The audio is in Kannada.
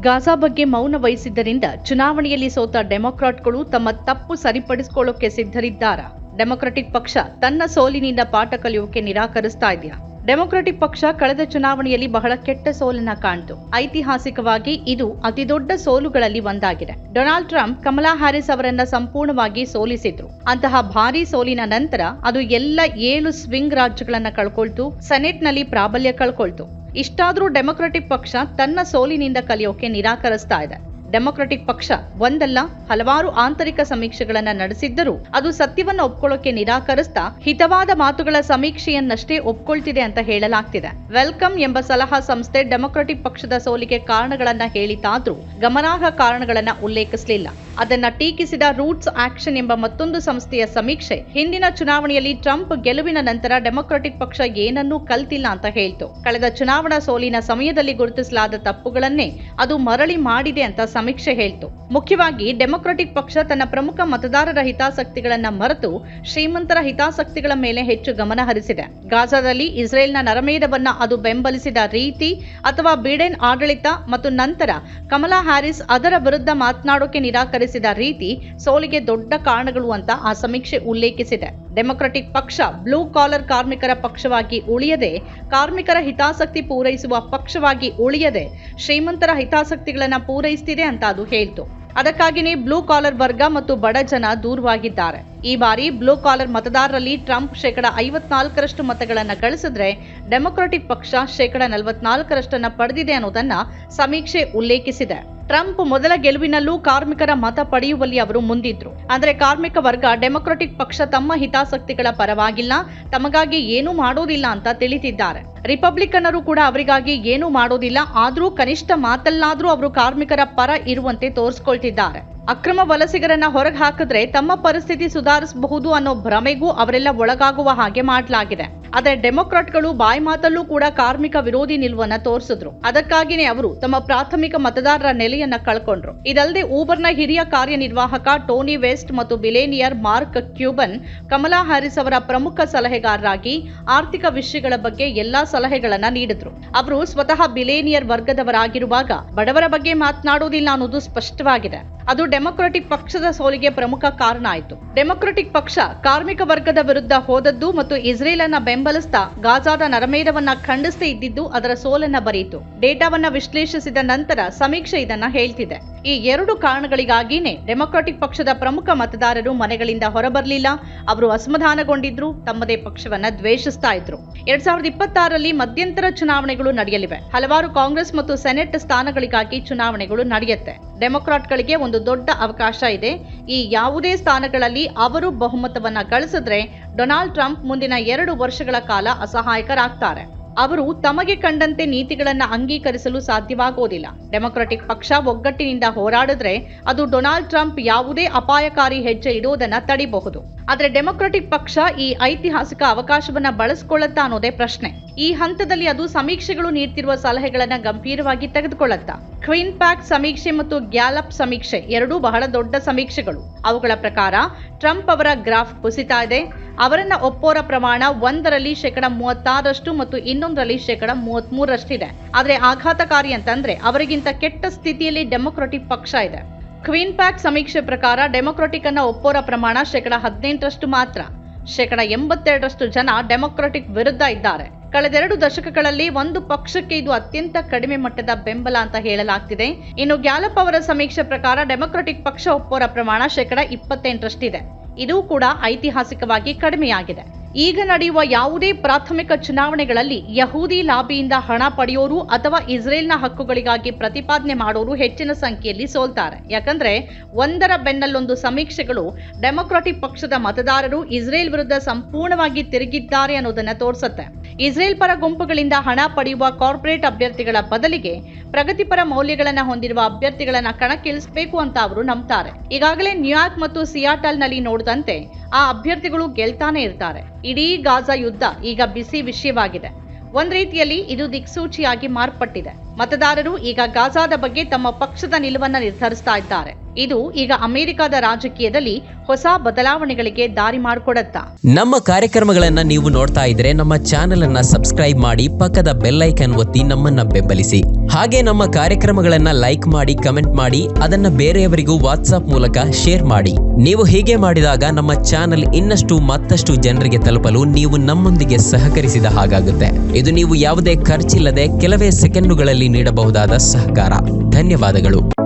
ಗಾಜಾ ಬಗ್ಗೆ ಮೌನ ವಹಿಸಿದ್ದರಿಂದ ಚುನಾವಣೆಯಲ್ಲಿ ಸೋತ ಡೆಮೊಕ್ರಾಟ್ಗಳು ತಮ್ಮ ತಪ್ಪು ಸರಿಪಡಿಸಿಕೊಳ್ಳೋಕೆ ಸಿದ್ಧರಿದ್ದಾರಾ? ಡೆಮೊಕ್ರಾಟಿಕ್ ಪಕ್ಷ ತನ್ನ ಸೋಲಿನಿಂದ ಪಾಠ ಕಲಿಯೋಕೆ ನಿರಾಕರಿಸ್ತಾ ಇದೆಯಾ? ಡೆಮೊಕ್ರಾಟಿಕ್ ಪಕ್ಷ ಕಳೆದ ಚುನಾವಣೆಯಲ್ಲಿ ಬಹಳ ಕೆಟ್ಟ ಸೋಲನ್ನ ಕಾಣ್ತು. ಐತಿಹಾಸಿಕವಾಗಿ ಇದು ಅತಿದೊಡ್ಡ ಸೋಲುಗಳಲ್ಲಿ ಒಂದಾಗಿದೆ. ಡೊನಾಲ್ಡ್ ಟ್ರಂಪ್ ಕಮಲಾ ಹ್ಯಾರಿಸ್ ಅವರನ್ನ ಸಂಪೂರ್ಣವಾಗಿ ಸೋಲಿಸಿದ್ರು. ಅಂತಹ ಭಾರೀ ಸೋಲಿನ ನಂತರ ಅದು ಎಲ್ಲ ಏಳು ಸ್ವಿಂಗ್ ರಾಜ್ಯಗಳನ್ನ ಕಳ್ಕೊಳ್ತು, ಸೆನೆಟ್ನಲ್ಲಿ ಪ್ರಾಬಲ್ಯ ಕಳ್ಕೊಳ್ತು. ಇಷ್ಟಾದ್ರೂ ಡೆಮೊಕ್ರೆಟಿಕ್ ಪಕ್ಷ ತನ್ನ ಸೋಲಿನಿಂದ ಕಲಿಯೋಕೆ ನಿರಾಕರಿಸ್ತಾ ಇದೆ. ಡೆಮೊಕ್ರೆಟಿಕ್ ಪಕ್ಷ ಒಂದಲ್ಲ, ಹಲವಾರು ಆಂತರಿಕ ಸಮೀಕ್ಷೆಗಳನ್ನ ನಡೆಸಿದ್ದರೂ ಅದು ಸತ್ಯವನ್ನ ಒಪ್ಕೊಳ್ಳೋಕೆ ನಿರಾಕರಿಸ್ತಾ ಹಿತವಾದ ಮಾತುಗಳ ಸಮೀಕ್ಷೆಯನ್ನಷ್ಟೇ ಒಪ್ಕೊಳ್ತಿದೆ ಅಂತ ಹೇಳಲಾಗ್ತಿದೆ. ವೆಲ್ಕಮ್ ಎಂಬ ಸಲಹಾ ಸಂಸ್ಥೆ ಡೆಮೊಕ್ರೆಟಿಕ್ ಪಕ್ಷದ ಸೋಲಿಗೆ ಕಾರಣಗಳನ್ನ ಹೇಳಿತಾದ್ರೂ ಗಮನಾರ್ಹ ಕಾರಣಗಳನ್ನ ಉಲ್ಲೇಖಿಸಲಿಲ್ಲ. ಅದನ್ನ ಟೀಕಿಸಿದ ರೂಟ್ಸ್ ಆಕ್ಷನ್ ಎಂಬ ಮತ್ತೊಂದು ಸಂಸ್ಥೆಯ ಸಮೀಕ್ಷೆ, ಹಿಂದಿನ ಚುನಾವಣೆಯಲ್ಲಿ ಟ್ರಂಪ್ ಗೆಲುವಿನ ನಂತರ ಡೆಮೊಕ್ರೆಟಿಕ್ ಪಕ್ಷ ಏನನ್ನೂ ಕಲ್ತಿಲ್ಲ ಅಂತ ಹೇಳ್ತು. ಕಳೆದ ಚುನಾವಣಾ ಸೋಲಿನ ಸಮಯದಲ್ಲಿ ಗುರುತಿಸಲಾದ ತಪ್ಪುಗಳನ್ನೇ ಅದು ಮರಳಿ ಮಾಡಿದೆ ಅಂತ ಸಮೀಕ್ಷೆ ಹೇಳ್ತು. ಮುಖ್ಯವಾಗಿ ಡೆಮೊಕ್ರೆಟಿಕ್ ಪಕ್ಷ ತನ್ನ ಪ್ರಮುಖ ಮತದಾರರ ಹಿತಾಸಕ್ತಿಗಳನ್ನ ಮರೆತು ಶ್ರೀಮಂತರ ಹಿತಾಸಕ್ತಿಗಳ ಮೇಲೆ ಹೆಚ್ಚು ಗಮನ ಹರಿಸಿದೆ. ಗಾಜಾದಲ್ಲಿ ಇಸ್ರೇಲ್ನ ನರಮೇಧವನ್ನ ಅದು ಬೆಂಬಲಿಸಿದ ರೀತಿ ಅಥವಾ ಬಿಡೆನ್ ಆಡಳಿತ ಮತ್ತು ನಂತರ ಕಮಲಾ ಹ್ಯಾರಿಸ್ ಅದರ ವಿರುದ್ಧ ಮಾತನಾಡೋಕೆ ನಿರಾಕರಿಸಿದ ರೀತಿ ಸೋಲಿಗೆ ದೊಡ್ಡ ಕಾರಣಗಳು ಅಂತ ಆ ಸಮೀಕ್ಷೆ ಉಲ್ಲೇಖಿಸಿದೆ. ಡೆಮೊಕ್ರೆಟಿಕ್ ಪಕ್ಷ ಬ್ಲೂ ಕಾಲರ್ ಕಾರ್ಮಿಕರ ಪಕ್ಷವಾಗಿ ಉಳಿಯದೆ, ಕಾರ್ಮಿಕರ ಹಿತಾಸಕ್ತಿ ಪೂರೈಸುವ ಪಕ್ಷವಾಗಿ ಉಳಿಯದೆ ಶ್ರೀಮಂತರ ಹಿತಾಸಕ್ತಿಗಳನ್ನು ಪೂರೈಸ್ತಿದೆ ಅಂತ ಅದು ಹೇಳ್ತು. ಅದಕ್ಕಾಗಿಯೇ ಬ್ಲೂ ಕಾಲರ್ ವರ್ಗ ಮತ್ತು ಬಡ ಜನ ದೂರವಾಗಿದ್ದಾರೆ. ಈ ಬಾರಿ ಬ್ಲೂ ಕಾಲರ್ ಮತದಾರರಲ್ಲಿ ಟ್ರಂಪ್ ಶೇಕಡ ಐವತ್ನಾಲ್ಕರಷ್ಟು ಮತಗಳನ್ನು ಗಳಿಸಿದ್ರೆ ಡೆಮೊಕ್ರಾಟಿಕ್ ಪಕ್ಷ ಶೇಕಡ ನಲವತ್ನಾಲ್ಕರಷ್ಟನ್ನ ಪಡೆದಿದೆ ಅನ್ನೋದನ್ನ ಸಮೀಕ್ಷೆ ಉಲ್ಲೇಖಿಸಿದೆ. ಟ್ರಂಪ್ ಮೊದಲ ಗೆಲುವಿನಲ್ಲೂ ಕಾರ್ಮಿಕರ ಮತ ಪಡೆಯುವಲ್ಲಿ ಅವರು ಮುಂದಿದ್ರು. ಆದರೆ ಕಾರ್ಮಿಕ ವರ್ಗ ಡೆಮೊಕ್ರೆಟಿಕ್ ಪಕ್ಷ ತಮ್ಮ ಹಿತಾಸಕ್ತಿಗಳ ಪರವಾಗಿಲ್ಲ, ತಮಗಾಗಿ ಏನೂ ಮಾಡೋದಿಲ್ಲ ಅಂತ ತಿಳಿತಿದ್ದಾರೆ ರಿಪಬ್ಲಿಕನ್ನರು ಕೂಡ ಅವರಿಗಾಗಿ ಏನೂ ಮಾಡೋದಿಲ್ಲ, ಆದ್ರೂ ಕನಿಷ್ಠ ಮಾತಲ್ಲಾದ್ರೂ ಅವರು ಕಾರ್ಮಿಕರ ಪರ ಇರುವಂತೆ ತೋರಿಸ್ಕೊಳ್ತಿದ್ದಾರೆ. ಅಕ್ರಮ ವಲಸಿಗರನ್ನ ಹೊರಗೆ ಹಾಕಿದ್ರೆ ತಮ್ಮ ಪರಿಸ್ಥಿತಿ ಸುಧಾರಿಸಬಹುದು ಅನ್ನೋ ಭ್ರಮೆಗೂ ಅವರೆಲ್ಲ ಒಳಗಾಗುವ ಹಾಗೆ ಮಾಡಲಾಗಿದೆ. ಆದರೆ ಡೆಮೊಕ್ರಾಟ್ಗಳು ಬಾಯಿ ಮಾತಲ್ಲೂ ಕೂಡ ಕಾರ್ಮಿಕ ವಿರೋಧಿ ನಿಲುವನ್ನ ತೋರಿಸಿದ್ರು. ಅದಕ್ಕಾಗಿನೇ ಅವರು ತಮ್ಮ ಪ್ರಾಥಮಿಕ ಮತದಾರರ ನೆಲೆಯನ್ನ ಕಳ್ಕೊಂಡ್ರು. ಇದಲ್ಲದೆ ಊಬರ್ನ ಹಿರಿಯ ಕಾರ್ಯನಿರ್ವಾಹಕ ಟೋನಿ ವೆಸ್ಟ್ ಮತ್ತು billionaire Mark Cuban, Kamala Harris ಅವರ ಪ್ರಮುಖ ಸಲಹೆಗಾರರಾಗಿ ಆರ್ಥಿಕ ವಿಷಯಗಳ ಬಗ್ಗೆ ಎಲ್ಲಾ ಸಲಹೆಗಳನ್ನ ನೀಡಿದ್ರು. ಅವರು ಸ್ವತಃ ಬಿಲೇನಿಯರ್ ವರ್ಗದವರಾಗಿರುವಾಗ ಬಡವರ ಬಗ್ಗೆ ಮಾತನಾಡುವುದಿಲ್ಲ ಅನ್ನೋದು ಸ್ಪಷ್ಟವಾಗಿದೆ. ಅದು ಡೆಮೊಕ್ರಾಟಿಕ್ ಪಕ್ಷದ ಸೋಲಿಗೆ ಪ್ರಮುಖ ಕಾರಣ ಆಯಿತು. ಡೆಮೊಕ್ರಾಟಿಕ್ ಪಕ್ಷ ಕಾರ್ಮಿಕ ವರ್ಗದ ವಿರುದ್ಧ ಹೋದದ್ದು ಮತ್ತು ಇಸ್ರೇಲ್ ಅನ್ನ ಬೆಂಬಲಿಸ್ತಾ ಗಾಜಾದ ನರಮೇಧವನ್ನ ಖಂಡಿಸದೇ ಇದ್ದಿದ್ದು ಅದರ ಸೋಲನ್ನ ಬರೆಯಿತು ಡೇಟಾವನ್ನ ವಿಶ್ಲೇಷಿಸಿದ ನಂತರ ಸಮೀಕ್ಷೆ ಇದನ್ನ ಹೇಳ್ತಿದೆ. ಈ ಎರಡು ಕಾರಣಗಳಿಗಾಗಿನೇ ಡೆಮೊಕ್ರಾಟಿಕ್ ಪಕ್ಷದ ಪ್ರಮುಖ ಮತದಾರರು ಮನೆಗಳಿಂದ ಹೊರಬರಲಿಲ್ಲ. ಅವರು ಅಸಮಾಧಾನಗೊಂಡಿದ್ರು, ತಮ್ಮದೇ ಪಕ್ಷವನ್ನ ದ್ವೇಷಿಸ್ತಾ ಇದ್ರು. ಎರಡ್ ಸಾವಿರದ ಇಪ್ಪತ್ತಾರರಲ್ಲಿ ಮಧ್ಯಂತರ ಚುನಾವಣೆಗಳು ನಡೆಯಲಿವೆ. ಹಲವಾರು ಕಾಂಗ್ರೆಸ್ ಮತ್ತು ಸೆನೆಟ್ ಸ್ಥಾನಗಳಿಗಾಗಿ ಚುನಾವಣೆಗಳು ನಡೆಯುತ್ತೆ. ಡೆಮೊಕ್ರಾಟ್ಗಳಿಗೆ ಒಂದು ದೊಡ್ಡ ಅವಕಾಶ ಇದೆ. ಈ ಯಾವುದೇ ಸ್ಥಾನಗಳಲ್ಲಿ ಅವರು ಬಹುಮತವನ್ನ ಗಳಿಸಿದ್ರೆ ಡೊನಾಲ್ಡ್ ಟ್ರಂಪ್ ಮುಂದಿನ ಎರಡು ವರ್ಷಗಳ ಕಾಲ ಅಸಹಾಯಕರಾಗ್ತಾರೆ. ಅವರು ತಮಗೆ ಕಂಡಂತೆ ನೀತಿಗಳನ್ನ ಅಂಗೀಕರಿಸಲು ಸಾಧ್ಯವಾಗೋದಿಲ್ಲ. ಡೆಮೊಕ್ರೆಟಿಕ್ ಪಕ್ಷ ಒಗ್ಗಟ್ಟಿನಿಂದ ಹೋರಾಡಿದ್ರೆ ಅದು ಡೊನಾಲ್ಡ್ ಟ್ರಂಪ್ ಯಾವುದೇ ಅಪಾಯಕಾರಿ ಹೆಜ್ಜೆ ಇಡುವುದನ್ನ ತಡಿಬಹುದು. ಆದರೆ ಡೆಮೊಕ್ರೆಟಿಕ್ ಪಕ್ಷ ಈ ಐತಿಹಾಸಿಕ ಅವಕಾಶವನ್ನ ಬಳಸಿಕೊಳ್ಳುತ್ತಾ ಅನ್ನೋದೇ ಪ್ರಶ್ನೆ. ಈ ಹಂತದಲ್ಲಿ ಅದು ಸಮೀಕ್ಷೆಗಳು ನೀಡ್ತಿರುವ ಸಲಹೆಗಳನ್ನ ಗಂಭೀರವಾಗಿ ತೆಗೆದುಕೊಳ್ಳುತ್ತಾ? ಕ್ವೀನ್ ಪ್ಯಾಕ್ ಸಮೀಕ್ಷೆ ಮತ್ತು ಗ್ಯಾಲಪ್ ಸಮೀಕ್ಷೆ ಎರಡೂ ಬಹಳ ದೊಡ್ಡ ಸಮೀಕ್ಷೆಗಳು. ಅವುಗಳ ಪ್ರಕಾರ, ಟ್ರಂಪ್ ಅವರ ಗ್ರಾಫ್ ಕುಸಿತ ಇದೆ. ಅವರನ್ನ ಒಪ್ಪೋರ ಪ್ರಮಾಣ ಒಂದರಲ್ಲಿ ಶೇಕಡ ಮೂವತ್ತಾರಷ್ಟು ಮತ್ತು ಇನ್ನೊಂದರಲ್ಲಿ ಶೇಕಡ ಮೂವತ್ಮೂರರಷ್ಟಿದೆ. ಆದರೆ ಆಘಾತಕಾರಿ ಅಂತಂದ್ರೆ ಅವರಿಗಿಂತ ಕೆಟ್ಟ ಸ್ಥಿತಿಯಲ್ಲಿ ಡೆಮೊಕ್ರಾಟಿಕ್ ಪಕ್ಷ ಇದೆ. ಕ್ವೀನ್ ಪ್ಯಾಕ್ ಸಮೀಕ್ಷೆ ಪ್ರಕಾರ ಡೆಮೊಕ್ರಾಟಿಕ್ ಅನ್ನ ಒಪ್ಪೋರ ಪ್ರಮಾಣ ಶೇಕಡ ಹದಿನೆಂಟರಷ್ಟು ಮಾತ್ರ. ಶೇಕಡ ಎಂಬತ್ತೆರಡರಷ್ಟು ಜನ ಡೆಮೊಕ್ರಾಟಿಕ್ ವಿರುದ್ಧ ಇದ್ದಾರೆ. ಕಳೆದೆರಡು ದಶಕಗಳಲ್ಲಿ ಒಂದು ಪಕ್ಷಕ್ಕೆ ಇದು ಅತ್ಯಂತ ಕಡಿಮೆ ಮಟ್ಟದ ಬೆಂಬಲ ಅಂತ ಹೇಳಲಾಗ್ತಿದೆ. ಇನ್ನು ಗ್ಯಾಲಪ್ ಅವರ ಸಮೀಕ್ಷೆ ಪ್ರಕಾರ ಡೆಮೊಕ್ರೆಟಿಕ್ ಪಕ್ಷ ಒಪ್ಪೋರ ಪ್ರಮಾಣ ಶೇಕಡ ಇಪ್ಪತ್ತೆಂಟರಷ್ಟಿದೆ. ಇದು ಕೂಡ ಐತಿಹಾಸಿಕವಾಗಿ ಕಡಿಮೆಯಾಗಿದೆ. ಈಗ ನಡೆಯುವ ಯಾವುದೇ ಪ್ರಾಥಮಿಕ ಚುನಾವಣೆಗಳಲ್ಲಿ ಯಹೂದಿ ಲಾಬಿಯಿಂದ ಹಣ ಪಡೆಯೋರು ಅಥವಾ ಇಸ್ರೇಲ್ನ ಹಕ್ಕುಗಳಿಗಾಗಿ ಪ್ರತಿಪಾದನೆ ಮಾಡೋರು ಹೆಚ್ಚಿನ ಸಂಖ್ಯೆಯಲ್ಲಿ ಸೋಲ್ತಾರೆ. ಯಾಕಂದ್ರೆ ಒಂದರ ಬೆನ್ನಲ್ಲೊಂದು ಸಮೀಕ್ಷೆಗಳು ಡೆಮೊಕ್ರಾಟಿಕ್ ಪಕ್ಷದ ಮತದಾರರು ಇಸ್ರೇಲ್ ವಿರುದ್ಧ ಸಂಪೂರ್ಣವಾಗಿ ತಿರುಗಿದ್ದಾರೆ ಅನ್ನೋದನ್ನ ತೋರಿಸುತ್ತೆ. ಇಸ್ರೇಲ್ ಪರ ಗುಂಪುಗಳಿಂದ ಹಣ ಪಡೆಯುವ ಕಾರ್ಪೊರೇಟ್ ಅಭ್ಯರ್ಥಿಗಳ ಬದಲಿಗೆ ಪ್ರಗತಿಪರ ಮೌಲ್ಯಗಳನ್ನು ಹೊಂದಿರುವ ಅಭ್ಯರ್ಥಿಗಳನ್ನ ಕಣಕ್ಕಿಳಿಸಬೇಕು ಅಂತ ಅವರು ನಂಬ್ತಾರೆ. ಈಗಾಗಲೇ ನ್ಯೂಯಾರ್ಕ್ ಮತ್ತು ಸಿಯಾಟಲ್ನಲ್ಲಿ ನೋಡಿದಂತೆ ಆ ಅಭ್ಯರ್ಥಿಗಳು ಗೆಲ್ತಾನೆ ಇರ್ತಾರೆ. ಇಡೀ ಗಾಜಾ ಯುದ್ಧ ಈಗ ಬಿಸಿ ವಿಷಯವಾಗಿದೆ. ಒಂದ್ ರೀತಿಯಲ್ಲಿ ಇದು ದಿಕ್ಸೂಚಿಯಾಗಿ ಮಾರ್ಪಟ್ಟಿದೆ. ಮತದಾರರು ಈಗ ಗಾಜಾದ ಬಗ್ಗೆ ತಮ್ಮ ಪಕ್ಷದ ನಿಲುವನ್ನ ನಿರ್ಧರಿಸ್ತಾ ಇದ್ದಾರೆ. ಇದು ಈಗ ಅಮೆರಿಕದ ರಾಜಕೀಯದಲ್ಲಿ ಹೊಸ ಬದಲಾವಣೆಗಳಿಗೆ ದಾರಿ ಮಾಡಿಕೊಡತ್ತಾ. ನಮ್ಮ ಕಾರ್ಯಕ್ರಮಗಳನ್ನ ನೀವು ನೋಡ್ತಾ ಇದ್ರೆ ನಮ್ಮ ಚಾನೆಲ್ ಅನ್ನ ಸಬ್ಸ್ಕ್ರೈಬ್ ಮಾಡಿ ಪಕ್ಕದ ಬೆಲ್ಲೈಕನ್ ಒತ್ತಿ ನಮ್ಮನ್ನ ಬೆಂಬಲಿಸಿ. ಹಾಗೆ ನಮ್ಮ ಕಾರ್ಯಕ್ರಮಗಳನ್ನ ಲೈಕ್ ಮಾಡಿ, ಕಮೆಂಟ್ ಮಾಡಿ, ಅದನ್ನ ಬೇರೆಯವರಿಗೂ ವಾಟ್ಸ್ಆಪ್ ಮೂಲಕ ಶೇರ್ ಮಾಡಿ. ನೀವು ಹೀಗೆ ಮಾಡಿದಾಗ ನಮ್ಮ ಚಾನೆಲ್ ಇನ್ನಷ್ಟು ಮತ್ತಷ್ಟು ಜನರಿಗೆ ತಲುಪಲು ನೀವು ನಮ್ಮೊಂದಿಗೆ ಸಹಕರಿಸಿದ ಹಾಗಾಗುತ್ತೆ. ಇದು ನೀವು ಯಾವುದೇ ಖರ್ಚಿಲ್ಲದೆ ಕೆಲವೇ ಸೆಕೆಂಡುಗಳಲ್ಲಿ ನೀಡಬಹುದಾದ ಸಹಕಾರ. ಧನ್ಯವಾದಗಳು.